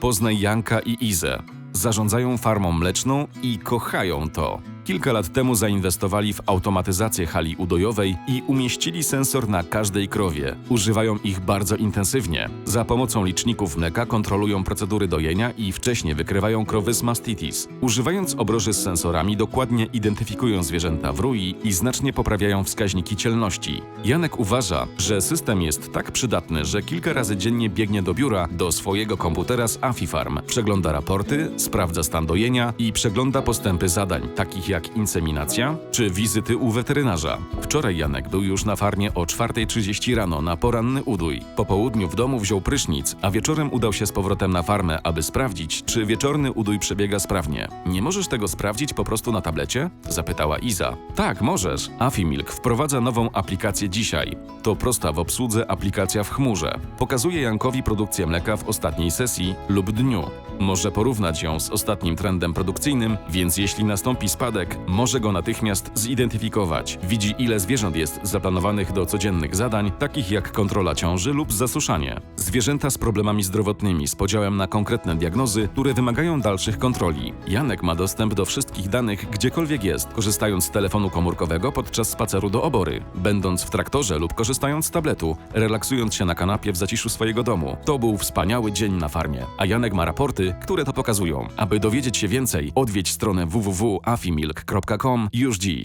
Poznaj Janka i Izę. Zarządzają farmą mleczną i kochają to. Kilka lat temu zainwestowali w automatyzację hali udojowej i umieścili sensor na każdej krowie. Używają ich bardzo intensywnie. Za pomocą liczników mleka kontrolują procedury dojenia i wcześniej wykrywają krowy z mastitis. Używając obroży z sensorami dokładnie identyfikują zwierzęta w rui i znacznie poprawiają wskaźniki cielności. Janek uważa, że system jest tak przydatny, że kilka razy dziennie biegnie do biura do swojego komputera z Afifarm, przegląda raporty, sprawdza stan dojenia i przegląda postępy zadań, takich jak inseminacja czy wizyty u weterynarza. Wczoraj Janek był już na farmie o 4.30 rano na poranny udój. Po południu w domu wziął prysznic, a wieczorem udał się z powrotem na farmę, aby sprawdzić, czy wieczorny udój przebiega sprawnie. Nie możesz tego sprawdzić po prostu na tablecie? Zapytała Iza. Tak, możesz. Afimilk wprowadza nową aplikację dzisiaj. To prosta w obsłudze aplikacja w chmurze. Pokazuje Jankowi produkcję mleka w ostatniej sesji lub dniu. Może porównać ją z ostatnim trendem produkcyjnym, więc jeśli nastąpi spadek, może go natychmiast zidentyfikować. Widzi, ile zwierząt jest zaplanowanych do codziennych zadań, takich jak kontrola ciąży lub zasuszanie. Zwierzęta z problemami zdrowotnymi z podziałem na konkretne diagnozy, które wymagają dalszych kontroli. Janek ma dostęp do wszystkich danych gdziekolwiek jest, korzystając z telefonu komórkowego podczas spaceru do obory, będąc w traktorze lub korzystając z tabletu, relaksując się na kanapie w zaciszu swojego domu. To był wspaniały dzień na farmie, a Janek ma raporty, które to pokazują. Aby dowiedzieć się więcej, odwiedź stronę www.afimilk.com już dziś.